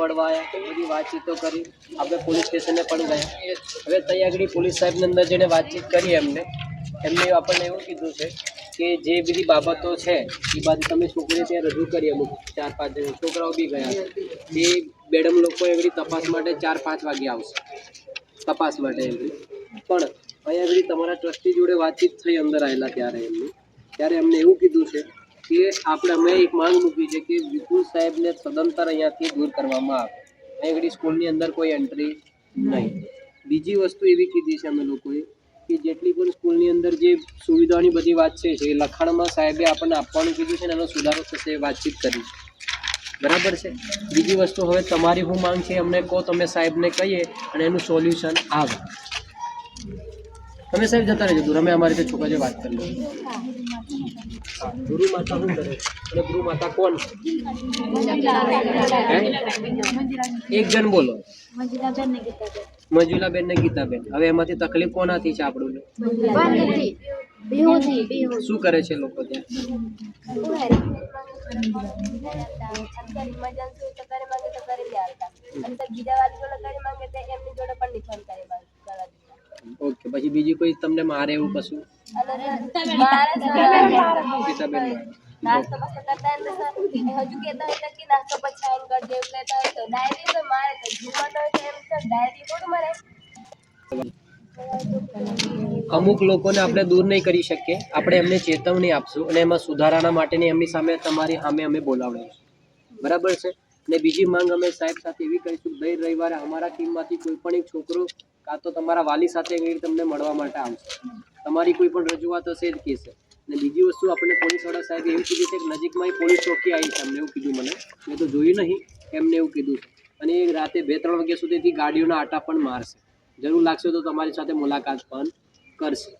પડવાયા બધી વાતચીતો કરી. આપણે પોલીસ સ્ટેશને પણ ગયા. હવે ત્યાં પોલીસ સાહેબની અંદર જેને વાતચીત કરી એમને એમને આપણને એવું કીધું છે કે જે બધી બાબતો છે, એ બાદ તમે છોકરીને ત્યાં રજૂ કરી અમુક ચાર પાંચ જણ. છોકરાઓ બી ગયા એ મેડમ લોકો એવી તપાસ માટે ચાર પાંચ વાગે આવશે. તપાસ માટે એમની. પણ અહીંયા આગળ તમારા ટ્રસ્ટી જોડે વાતચીત થઈ અંદર આવેલા ત્યારે એમની. ત્યારે એમને એવું કીધું છે કે આપણે અમે એક માંગ મૂકી છે કે વિપુલ સાહેબને સદંતર અહીંયાથી દૂર કરવામાં આવે. અહીં આગળ સ્કૂલની અંદર કોઈ એન્ટ્રી નહીં. બીજી વસ્તુ એવી કીધી છે અમે લોકોએ કે જેટલી પણ સ્કૂલની અંદર જે સુવિધાઓની બધી વાત છે, એ લખાણમાં સાહેબે આપણને આપવાનું કીધું છે ને એનો સુધારો થશે વાતચીત કરી. બરાબર છે? બીજી વસ્તુ હવે તમારી શું માંગ છે અમને કહો, તમે સાહેબને કહીએ અને એનું સોલ્યુશન આવે. તમે સાહેબ જતા રહેજો દૂર અમે અમારી રીતે છોકરા વાત કરી લઈએ. હા ગુરુ માતા શું કરે? અને ગુરુ માતા કોણ? એક જણ બોલો. મંજુલાબેન ને ગીતાબેન. હવે એમાંથી તકલીફ કોનાથી છે આપણું શું કરે છે લોકો ત્યાં? ઓકે પછી બીજી કોઈ તમને મારે એવું કશું? અમુક લોકોને આપણે દૂર નહીં કરી શકીએ. આપણે એમને ચેતવણી આપશું અને એમાં સુધારાના માટેની એમની સામે તમારી સામે અમે બોલાવડાવીશું. બરાબર છે? અને બીજી માંગ અમે સાહેબ સાથે એવી કરીશું દર રવિવારે અમારા ટીમમાંથી કોઈ પણ એક છોકરો કાં તો તમારા વાલી સાથે એવી તમને મળવા માટે આવશે. તમારી કોઈ પણ રજૂઆત હશે જ કહેશે. અને બીજી વસ્તુ આપણે પોલીસવાળા સાહેબ એવું કીધું છે કે નજીકમાં પોલીસ ચોકી આવી છે, એમને એવું કીધું મને. મેં તો જોયું નહીં એમને એવું કીધું છે. અને એ રાતે બે ત્રણ વાગ્યા સુધીથી ગાડીઓના આટા પણ મારશે. જરૂર લાગશે તો તમારી સાથે મુલાકાત પણ કરશે.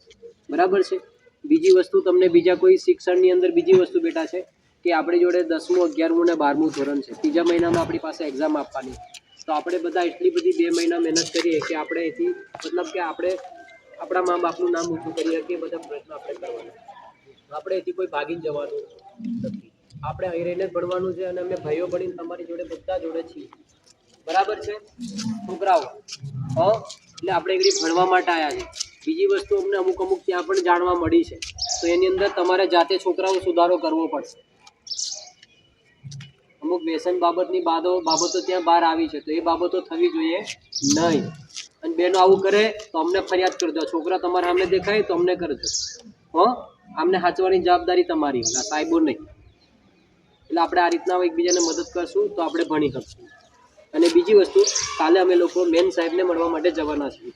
બરાબર છે? બીજી વસ્તુ, તમને બીજા કોઈ શિક્ષણની અંદર બીજી વસ્તુ બેટા છે કે આપણી જોડે દસમું, અગિયારમું અને બારમું ધોરણ છે. ત્રીજા મહિનામાં આપણી પાસે એક્ઝામ આપવાની. તો આપણે બધા એટલી બધી બે મહિના મહેનત કરીએ કે આપણે એથી, મતલબ કે આપણે આપણા મા બાપનું નામ ઊંચું કરી શકીએ બધા પ્રયત્નો આપણે કરવાના. આપણે એથી કોઈ ભાગીને જવાનું નથી. આપણે અહીં રહીને જ ભણવાનું છે અને અમે ભાઈઓ ભણીને તમારી જોડે બધા જોડે છીએ. બરાબર છે? છોકરાઓ, હો? એટલે આપણે એકડી ભણવા માટે આવ્યા છે બીજી વસ્તુ અમને અમુક અમુક ત્યાં પણ જાણવા મળી છે. તો એની અંદર તમારે જાતે છોકરાઓ સુધારો કરવો પડશે. અમુક વ્યસન બાબતની બાબતો ત્યાં બહાર આવી છે. તો એ બાબતો થવી જોઈએ નહીં. અને બેનો આવું કરે તો અમને ફરિયાદ કરજો છોકરા તમારા સામે દેખાય તો અમને કરજો હો? આમને સાચવાની જવાબદારી તમારી આ સાહેબો નહીં. એટલે આપણે આ રીતના એકબીજાને મદદ કરશું તો આપણે ભણી શકશું. અને બીજી વસ્તુ, કાલે અમે લોકો મેન સાહેબને મળવા માટે જવાના છીએ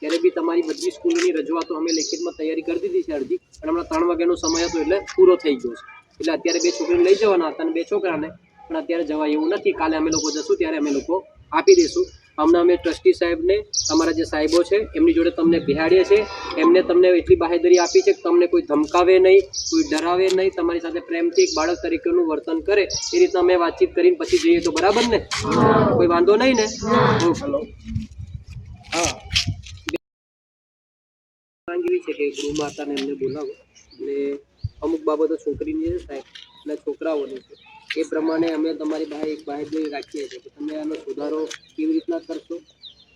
ત્યારે બી તમારી બધી સ્કૂલની રજૂઆતો અમે લેખિતમાં તૈયારી કરી દીધી છે અડધી પણ હમણાં ત્રણ વાગ્યાનો સમય હતો એટલે પૂરો થઈ ગયો છે. એટલે અત્યારે બે છોકરીને લઈ જવાના હતા અને બે છોકરાને. પણ અત્યારે જવાય એવું નથી. કાલે અમે લોકો જશું, ત્યારે અમે લોકો આપી દઈશું. હમણાં અમે ટ્રસ્ટી સાહેબને તમારા જે સાહેબો છે એમની જોડે તમને બિહાડીએ છીએ. એમને તમને એટલી બાહેદરી આપી છે કે તમને કોઈ ધમકાવે નહીં કોઈ ડરાવે નહીં તમારી સાથે પ્રેમથી એક બાળક તરીકેનું વર્તન કરે એ રીતના અમે વાતચીત કરીને પછી જઈએ તો બરાબર ને? કોઈ વાંધો નહીં ને? હલો હા. માંગ છે કે ગૃહ માતાને એમને બોલાવો. અને અમુક બાબતો છોકરીની છે સાહેબ અને છોકરાઓની છે. એ પ્રમાણે અમે તમારી બહાર એક બાહેધરી રાખીએ છીએ કે તમે આનો સુધારો કેવી રીતના કરશો?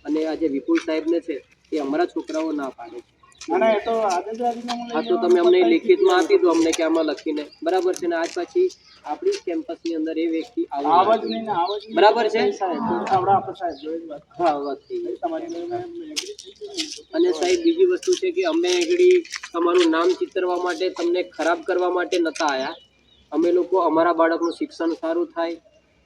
અને આ જે વિપુલ સાહેબને છે એ અમારા છોકરાઓ ના પાડે છે. હા તો તમે અમને લિખિતમાં આપી દો અમને કે આમાં લખીને. બરાબર છે ને? આજ પછી આપણી કેમ્પસની અંદર એ વ્યક્તિ બરાબર છે? હા વાત થઈ અને સાહેબ બીજી વસ્તુ છે કે અમે આગળ તમારું નામ ચિતરવા માટે તમને ખરાબ કરવા માટે નતા આવ્યા અમે લોકો અમારા બાળકનું શિક્ષણ સારું થાય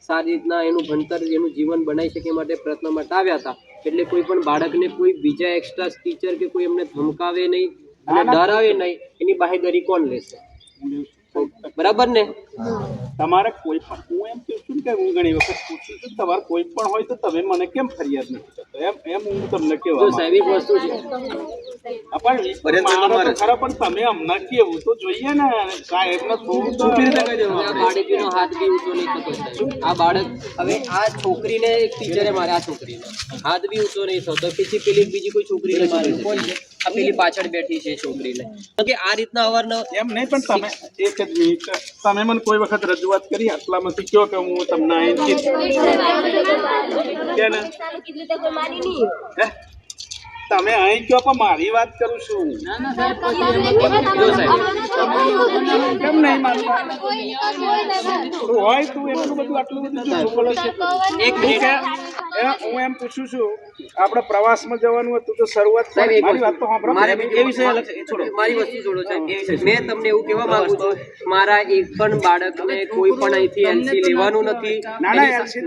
સારી રીતના એનું ભણતર એનું જીવન બનાવી શકે એ માટે પ્રયત્ન માટે આવ્યા હતા. એટલે કોઈ પણ બાળકને કોઈ બીજા એક્સ્ટ્રા ટીચર કે કોઈ એમને ધમકાવે નહીં અને ડરાવે નહીં એની બાહેદરી કોણ લેશે? બરાબર ને? તમારે કોઈ પણ હું એમ કહું છું કે હું ઘણી વખત પૂછું છું તમારે કોઈ પણ હોય તો તમે મને કેમ ફરિયાદ નથી કરતો? એમ એમ હું તમને કહેવા સાહેબ એક વસ્તુ છે. પણ ખરા પણ તમે અમને કેવું તો જોઈએ ને. સાહેબને થોડું તો બાળકીનો હાથ બી ઊંચો નહીં થતો આ બાળક હવે આ છોકરીને એક ટીચરે મારે આ છોકરીને. હાથ બી ઊંચો નહીં થતો. પછી પેલી બીજી કોઈ છોકરીને મારે કોણ છે આ પેલી પાછળ બેઠી છે છોકરીને. કે આ રીતના અવારનવાર એમ નહીં પણ તમે એક જ મિનિટ તમે મને કોઈ વખત રજૂઆત કરી આટલામાંથી? કયો કે હું તમને અહીંથી કે ને ચાલુ કીધું તો કોઈ માની નહીં હે? તમે અહીં કયો પણ મારી વાત કરું છું. કેમ નહીં મારું હોય તું એટલું બધું આટલું બધું એક મિનિટ હું એમ પૂછું છું આપણે પ્રવાસમાં જવાનું હતું તો શરૂઆત મારી વાત વસ્તુ. તો સાંભળો મારે એ વિષય છે. છોડો. મારી વસ્તુ છોડો સાહેબ. મેં તમને એવું કહેવા માંગુ છું મારા એક પણ બાળકને કોઈ પણ અહીંથી એલસી લેવાનું નથી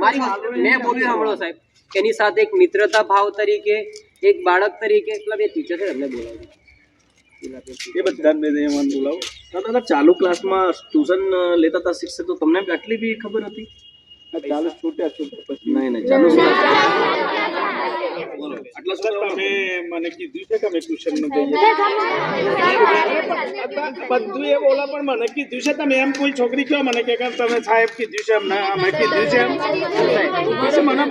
મારી મેં બોલ્યું સાંભળો સાહેબ એની સાથે એક મિત્રતા ભાવ તરીકે એક બાળક તરીકે એટલે બે ટીચર છે એમને બોલાવ્યું એ બધા મેં મને બોલાવો દાદા ચાલુ ક્લાસમાં ટ્યુશન લેતા હતા શિક્ષક તો તમને આટલી બી ખબર હતી ચાલો છૂટ્યા છૂટ્યા પછી નહીં નહીં ચાલુ તમે મને કીધું છે કે અમે ટ્યુશનનું બધું એ બોલા પણ મને કીધું છે તમે એમ કોઈ છોકરી કયો મને કે કે તમે સાહેબ કીધું છે અમને અમે કીધું છે એમ. મને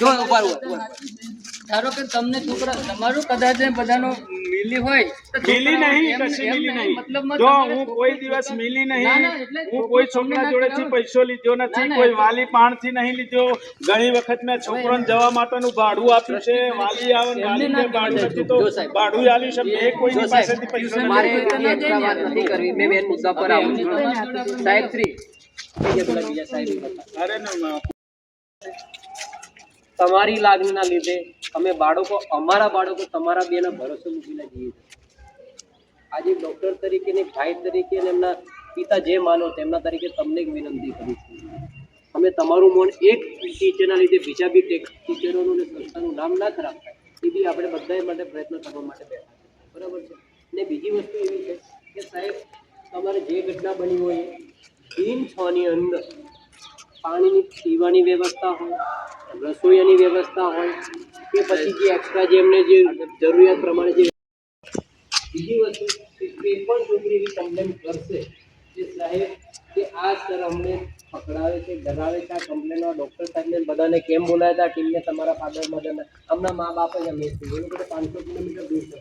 મારા મારી. ધારો કે તમને છોકરા તમારું કદાચ બધાનો મિલી હોય મિલી નહીં કશી મિલી નહીં. જો હું કોઈ દિવસ મિલી નહીં. હું કોઈ છોકરા જોડેથી પૈસો લીધો નથી કોઈ વાલી પાણથી નહીં લીધો. ઘણી વખત મેં છોકરાને જવા માટેનું ભાડું આપ્યું છે વાલી આવે વાલી કે ભાડું નથી તો ભાડું આલ્યું છે મેં કોઈ પાસેથી પૈસા મારે નથી. વાત નથી કરવી. મેં બેન મુદ્દા પર આવું છું. સાહેબ શ્રી તમારી લાગણીના લીધે અમે બાળકો, અમારા બાળકો તમારા બેના ભરોસે મૂકીને જઈએ આજે ડૉક્ટર તરીકે ને ભાઈ તરીકે અને એમના પિતા જે માનો તેમના તરીકે તમને એક વિનંતી કરું છું. અમે તમારું મન એક ટીચરના લીધે બીજા બી ટીચરોનું ને સંસ્થાનું નામ ના ખરાબ થાય, એ બી આપણે બધાએ માટે પ્રયત્ન કરવા માટે બેઠા બરાબર છે? ને બીજી વસ્તુ એવી છે કે સાહેબ, તમારે જે ઘટના બની હોય દિન છની અંદર પાણીની પીવાની વ્યવસ્થા હોય રસોઈની વ્યવસ્થા હોય, કે પછી જે એક્સ્ટ્રા જે એમને જે જરૂરિયાત પ્રમાણે જે બીજી વસ્તુ કે પણ છોકરી એવી કમ્પ્લેન કરશે કે સાહેબ કે આ સર અમને પકડાવે છે, ડરાવે છે, આ કમ્પ્લેનમાં ડૉક્ટર સાહેબને બધાને કેમ બોલાયા હતા ટીમને તમારા ફાધર મધરને હમણાં મા બાપ જ અમે છીએ એ લોકો પાંચસો કિલોમીટર દૂર છે.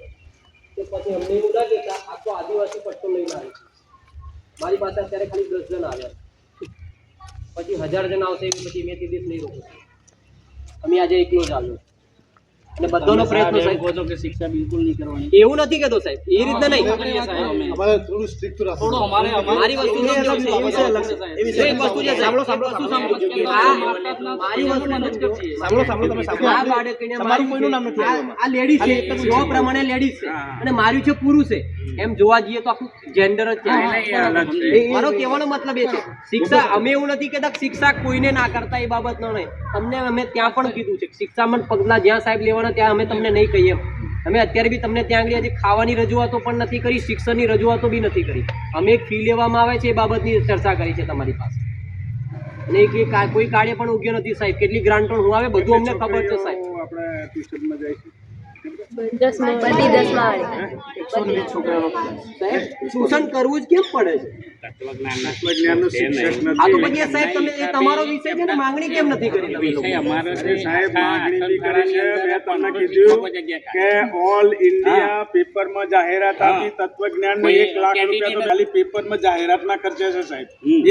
તો પછી અમને એવું લાગે કે આખો આદિવાસી પટ્ટો લઈને આવે છે. મારી પાસે અત્યારે ખાલી દસ જણ આવ્યા પછી હજાર જણ આવશે, પછી મેં તે દિવસ નહીં રોકું અમે આજે એકલો જ આવ્યો. અને બધાનો પ્રયત્ન સાહેબ કહો કે શિક્ષા બિલકુલ નહીં કરવાની. એવું નથી કહેતો સાહેબ. એ રીતના નહીં. અમારે મારી વસ્તુ સમજો છે, એ વિષય અલગ છે. એક વસ્તુ છે સાહેબ. વસ્તુ સમજો. આ મારી વસ્તુ સમજો. સાંભળો સાંભળો તમે સાંભળો. આ બાળકને તમારું કોઈનું નામ નથી આ- આ છે. સ્વ પ્રમાણે લેડીઝ છે. અને માર્યું છે પુરુષ છે. એમ જોવા જઈએ તો આખું જેન્ડર જ છે. મારો કહેવાનો મતલબ એ છે. શિક્ષા અમે એવું નથી કહેતા કે શિક્ષા કોઈને ના કરતા એ બાબત નો નહીં. તમને અમે ત્યાં પણ કીધું છે કે શિક્ષામાં પગલા જ્યાં સાહેબ લેવાના ત્યાં અમે તમને નહીં કહીએ અમે અત્યારે બી તમને ત્યાં આગળ હજી ખાવાની રજૂઆતો પણ નથી કરી શિક્ષણની રજૂઆતો બી નથી કરી. અમે ફી લેવામાં આવે છે એ બાબતની ચર્ચા કરી છે તમારી પાસે. અને એક કોઈ કાર્ય પણ ઉગ્યો નથી સાહેબ. કેટલી ગ્રાન્ટો હું આવે બધું અમને ખબર છે સાહેબ. આપણે ટ્યુશનમાં સાહેબ શોષણ કરવું જ કેમ પડે છે? તત્વજ્ઞાનનો શિક્ષક આ તો નથી. પછી એ સાહેબ તમે એ તમારો વિષય છે ને માંગણી કેમ નથી કરી? તમે લોકો? અરે સાહેબ માગણી બી કરી છે. મેં તમને કીધું કે ઓલ ઇન્ડિયા પેપરમાં જાહેરાત આપી તત્વજ્ઞાન એક લાખ રૂપિયા તો ખાલી પેપરમાં જાહેરાતના ખર્ચે છે સાહેબ.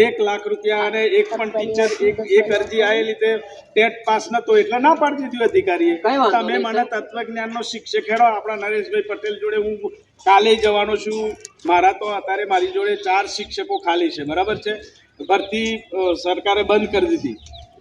એક લાખ રૂપિયા અને એક પણ ટીચર એક એક અરજી આવેલી તે ટેટ પાસ નતો એટલે ના પાડી દીધી અધિકારીએ. તમે મને તત્વજ્ઞાન નો શિક્ષક હેડો. આપણા નરેશભાઈ પટેલ જોડે હું કાલે જવાનો છું. મારા તો અત્યારે મારી જોડે ચાર શિક્ષકો ખાલી છે બરાબર છે? ભરતી સરકારે બંધ કરી દીધી.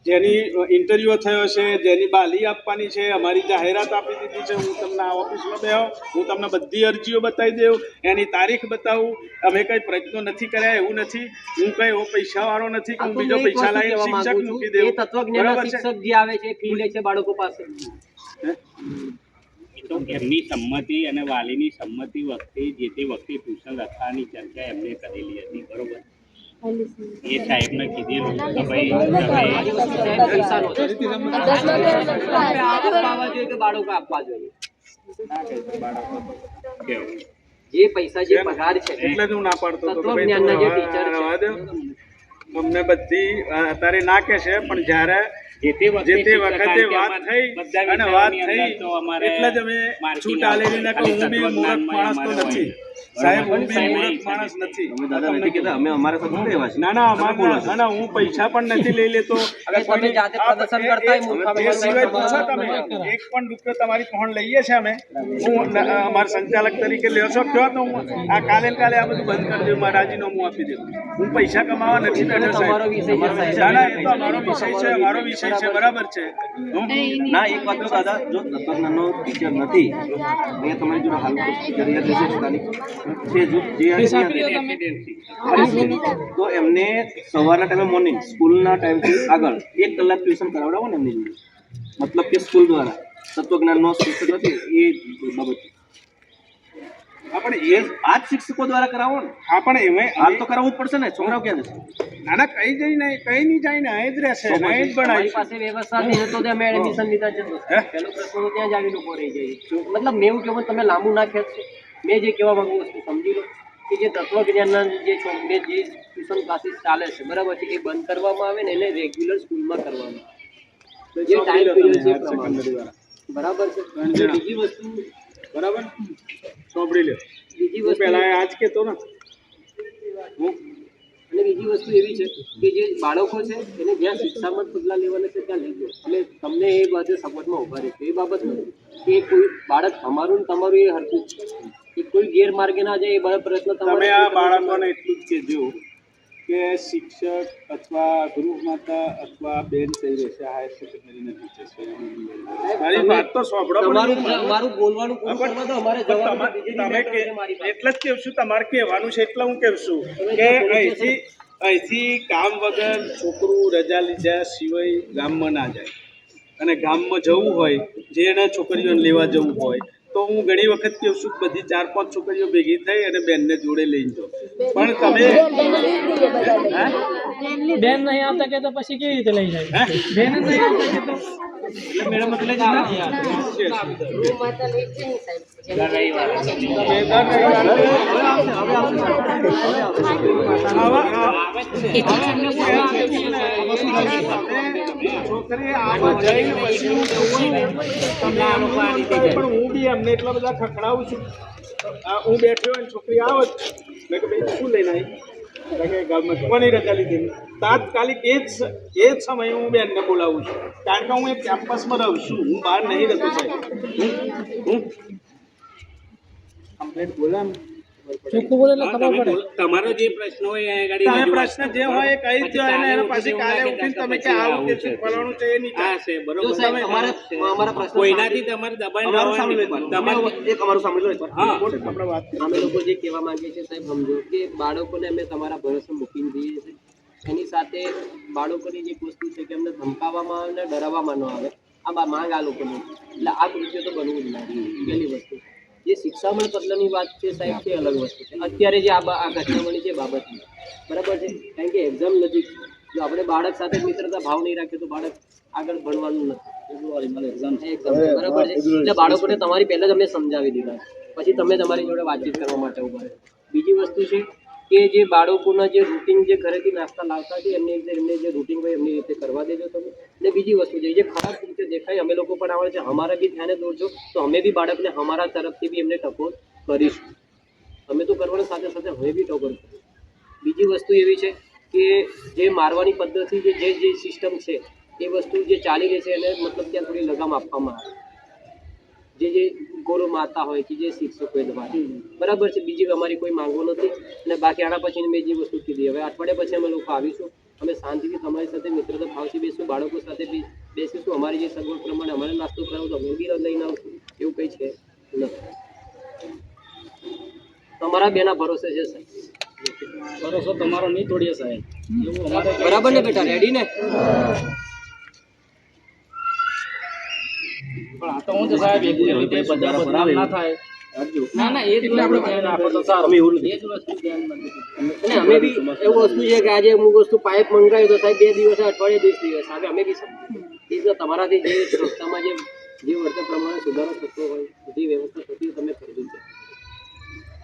જેની ઇન્ટરવ્યુ થયો છે જેની બાલી આપવાની છે અમારી જાહેરાત આપી દીધી છે. હું તમને આ ઓફિસમાં બેહો હું તમને બધી અરજીઓ બતાવી દઉં એની તારીખ બતાવું. અમે કંઈ પ્રયત્નો નથી કર્યા એવું નથી. હું કંઈ એવો પૈસાવાળો નથી કે હું બીજો પૈસા લાવીને શિક્ષક મૂકી. દઉં બરાબર શિક્ષક જે આવે છે ફી લે છે બાળકો પાસે. તો એમની સંમતિ અને વાલીની સંમતિ વખતે જે તે વખતે ટ્યુશન રાખવાની ચર્ચા એમને કરેલી હતી બરોબર? એ સાહેબને કીધેલું કે ભાઈ તમે બાળકો આપવા જોઈએ? જે પૈસા જે પગાર છે એટલે હું ના પાડતો હતો કે ભાઈ તત્વજ્ઞાનના જે ટીચર છે. અમને બધી અત્યારે ના કે છે પણ જ્યારે જે તે વખતે જે તે શિક્ષક વખતે કારણ કે વાત થઈ અને વાત થઈ એટલે જ અમે છૂટ આલેલી ના હું બી મૂર્ખ માણસ તો નથી. સાહેબ હું બી મૂર્ખ માણસ નથી. દાદા નથી કહેતા? અમે અમારે સાથે શું એવા ના ના અમારે ના ના, હું પૈસા પણ નથી લઈ લેતો. તમે જાતે પ્રદર્શન કરતા એ- સિવાય પૂછો તમે. એક પણ રૂપિયો તમારી ફોન લઈએ છે અમે. હું અમારા સંચાલક તરીકે લેશો કયો તો હું આ કાલે કાલે આ બધું બંધ કરી દઉં મારા રાજીનામું આપી દઉં હું પૈસા કમાવા નથી બેઠો છે સાહેબ. ના ના એ તો અમારો વિષય છે અમારો વિષય છે બરાબર છે. ના એક વાત તો દાદા જો તત્વજ્ઞાનનો ટીચર નથી એ તમારી જોડે હાલ જે રહેશે સ્થાનિક છે જો જે તો એમને સવારના ટાઈમે મોર્નિંગ સ્કૂલના ટાઈમથી આગળ એક કલાક ટ્યુશન કરાવડાવો ને એમની જોડે. મતલબ કે સ્કૂલ દ્વારા. તત્વજ્ઞાનનો શિક્ષક નથી એ બાબત. પણ એ આ શિક્ષકો દ્વારા કરાવો ને. હા પણ એમાં હાલ તો કરાવવું જ પડશે ને છોકરાઓ ક્યાં જશે? ના ના કઈ જઈ નહીં કઈ નહીં જાય ને અહીં જ રહેશે અહીં જ તમારી પાસે વ્યવસ્થા નહીં એડમિશન લીધા છે? પેલો પ્રશ્ન ત્યાં જ આવીને ઊભો રહી જાય. મતલબ મેં એવું કહેવું તમે લાંબુ ના ખેંચશો. મેં જે કહેવા માંગુ વસ્તુ સમજી લો કે જે તત્વજ્ઞાનના જે છો- જે ટ્યુશન ક્લાસીસ ચાલે છે બરાબર છે એ બંધ કરવામાં આવે ને એને રેગ્યુલર સ્કૂલમાં કરવામાં આવે. તો જે ટાઈમ પીરિયડ છે બરાબર છે? બીજી વસ્તુ બરાબર? સોંપડી લ્યો. બીજી વસ્તુ પહેલા આજ કહેતો ને. હું? અને બીજી વસ્તુ એવી છે કે જે બાળકો છે એને જ્યાં શિક્ષામાં પગલાં લેવાના છે ત્યાં લઈ ગયો એટલે તમને એ બાજુ સપોર્ટમાં ઊભા રહેશે એ બાબત નથી કે કોઈ બાળક તમારું ને તમારું એ હરકું કે કોઈ ગેરમાર્ગે ના જાય એ બાળક પ્રયત્ન તમે આ બાળકોને એટલું જ કહેજો. કે શિક્ષક અથવા ગૃહમાતા અથવા બેન થઈ રહેશે? હાયર સેકન્ડરીના ટીચર્સ મારી વાત તો સાંભળો તમારું મારું બોલવાનું પૂરું અમારે તમા- કે. એટલે જ કહું છું તમારે કહેવાનું છે એટલે હું કહું છું કે અહીંથી અહીંથી કામ વગર છોકરું રજા લીધા સિવાય ગામમાં ના જાય. અને ગામમાં જવું હોય જેને છોકરીઓને લેવા જવું હોય તો હું ઘણી વખત કહું છું બધી ચાર પાંચ છોકરીઓ ભેગી થઈ અને બેનને જોડે લઈને જાઉં પણ તમે? બેન નહીં આવતા કે તો પછી કેવી રીતે લઈ જાય? બેન જ નહીં આવતા કે તો? મેડમ એટલે જ હું બી એમને એટલા બધા ખખડાવું છું. આ હું બેઠો હોય ને છોકરી આવે. મેં કે ભાઈ શું લઈને આવી? કે રજા લીધી તાત્કાલિક એ જ એ જ સમયે હું બેનને બોલાવું છું. કારણ કે હું એ કેમ્પસમાં રહું છું. હું બહાર નહીં રહેતો સાહેબ. હું હું કમ્પ્લેટ બોલા ચોખ્ખું બોલે એટલે ખબર પડે. તમારો જે પ્રશ્ન હોય એ આગળ પ્રશ્ન જે હોય એ કહી દો એને એને પછી કાલે ઉઠીને તમે કે આવું કે છે ફલાણું છે એ નહીં હા છે બરોબર. તમે અમારે અમારા પ્રશ્ન કોઈનાથી તમારે દબાણ અમારું લાવવાની સાંભળી નહીં. લો તમારે તમે એક અમારું સાંભળી લો હા. આપણે વાત અમે લોકો જે કહેવા માંગીએ છીએ સાહેબ સમજો કે બાળકોને અમે તમારા ભરોસે મૂકીને દઈએ છીએ. એની સાથે બાળકોની જે વસ્તુ છે કે અમને ધમકાવવામાં આવે ને ડરાવવામાં ન આવે. આ બા- માંગ આ લોકોની. એટલે આ કૃત્ય તો બનવું જ નથી પહેલી વસ્તુ. જે શિક્ષામણ પગલાંની વાત છે સાહેબ છે અલગ વસ્તુ છે. અત્યારે જે આ બા- આ ઘટના છે બાબતની. બરાબર છે? કારણ કે એક્ઝામ નજીક જો આપણે બાળક સાથે મિત્રતા ભાવ નહીં રાખીએ તો બાળક આગળ ભણવાનું નથી. બરાબર છે? એટલે બાળકોને તમારી પહેલા જ અમને સમજાવી દીધા. પછી તમે તમારી જોડે વાતચીત કરવા માટે ઊભા બીજી વસ્તુ છે કે જે બાળકોના જે રૂટિન જે ઘરેથી નાસ્તા લાવતા છે, એમની રીતે એમને જે રૂટિન હોય એમની રીતે કરવા દેજો તમે. અને બીજી વસ્તુ છે, જે ખરાબ રીતે દેખાય, અમે લોકો પણ આવડે છે, અમારા બી ધ્યાને દોરજો, તો અમે બી બાળકને અમારા તરફથી બી એમને ટકોર કરીશું. અમે તો કરવાની સાથે સાથે હવે બી ટકોર કરીશું. બીજી વસ્તુ એવી છે કે જે મારવાની પદ્ધતિ જે જે સિસ્ટમ છે, એ વસ્તુ જે ચાલી રહી છે, એને મતલબ ત્યાં થોડી લગામ આપવામાં આવે. જે જે ગુરુ માતા હોય કે જે શિક્ષકો દ્વારા બરાબર છે બીજી અમારી કોઈ માંગો નથી. અને બાકી આના પછી મેં જે વસ્તુ કીધી હવે અઠવાડિયા પછી અમે લોકો આવીશું. અમે શાંતિથી તમારી સાથે મિત્રતા ભાવથી બેસીશું બાળકો સાથે બી બેસીશું. અમારી જે સગવડ પ્રમાણે અમારે નાસ્તો કરાવો તો અમે લઈને આવશું એવું કંઈ છે નથી. તમારા બેના ભરોસે છે સાહેબ? ભરોસો તમારો નહીં તોડીએ સાહેબ. એવું બરાબર ને બેટા રેડી ને? પણ આ તો હું તો સાહેબ એક રીતે બધા બદનામ ના થાય. ના ના એ જ આપણે ધ્યાન આપો તો સારું. એ જ વસ્તુ ધ્યાનમાં અને અમે બી એવું વસ્તુ છે કે આજે વસ્તુ પાઇપ મંગાવ્યું તો સાહેબ બે દિવસે અઠવાડિયે દિવસ. હવે અમે બી સમજીએ. તો તમારાથી જે સંસ્થામાં જે જે વર્તન પ્રમાણે સુધારો થતો હોય જે વ્યવસ્થા થતી તમે કરજો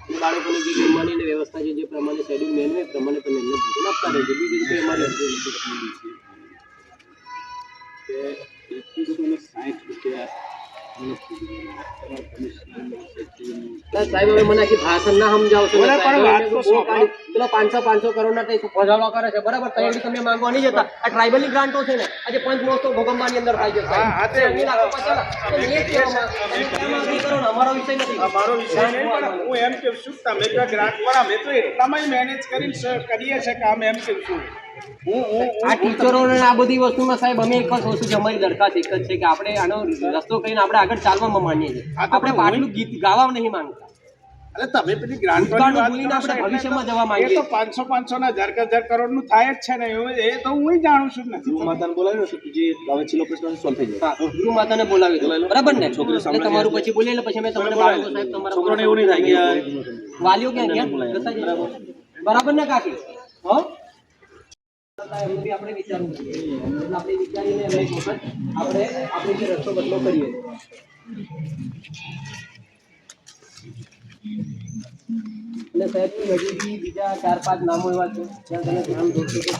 છે બાળકોની જે જમવાની વ્યવસ્થા છે જે પ્રમાણે શેડ્યુલ મેળવે એ પ્રમાણે તમે એમને ભોજન આપતા રહેજો. બીજી રીતે અમારી અરજી નથી. સાઠ રૂપિયા. ના, સાહેબ હવે મને આખી ભાષણ ના સમજાવશો. પેલો પાંચસો પાંચસો કરોડ ના ભજાવવા કરે છે? બરાબર? તૈયારી તમે માંગવા નહીં જતા. આ ટ્રાઇબલની ગ્રાન્ટો છે ને આજે પંચ મોસ્તો ની અંદર થાય છે અમારો વિષય નથી. અમારો વિષય નહીં પણ હું એમ કહું છું તમે ગ્રાન્ટ પર અમે તો એટલામાં મેનેજ કરીને સ- કરીએ છીએ કામ એમ કહું છું. હું આ ટીચરો ને આ બધી વસ્તુમાં સાહેબ અમે એક જ વસ્તુ છે અમારી દરખાસ્ત એક જ છે કે આપણે આનો રસ્તો કહીને આપણે આગળ ચાલવામાં માનીએ છીએ. આપણે પાટલું ગીત ગાવા નહીં માંગતા. અરે તમે પેલી ગ્રાન્ટ ભવિષ્યમાં જવા માંગીએ તો પાંચસો પાંચસો ના હજાર હજાર કરોડનું થાય જ છે ને એ તો હું જાણું છું ને ગૃહ માતાને બોલાવ્યો છે જે હવે છેલ્લો પ્રશ્ન સોલ્વ થઈ જાય. હા, ગુરુ માતાને બોલાવી દો. બરાબર ને? છોકરો સામે તમારું પછી બોલીએ એટલે પછી અમે તમને બાળકો સાહેબ તમારા છોકરોને એવું નહીં થાય કે વાલીઓ ક્યાં ગયા? બરાબર ને કાકી? હો? આપણે વિચારવું જોઈએ. આપણે વિચારીને વખત આપણે આપણે જે રસ્તો બદલો કરીએ એટલે સાહેબ હજી બીજા ચાર પાંચ નામો એવા છે, જ્યાં તમે ધ્યાન દોરશો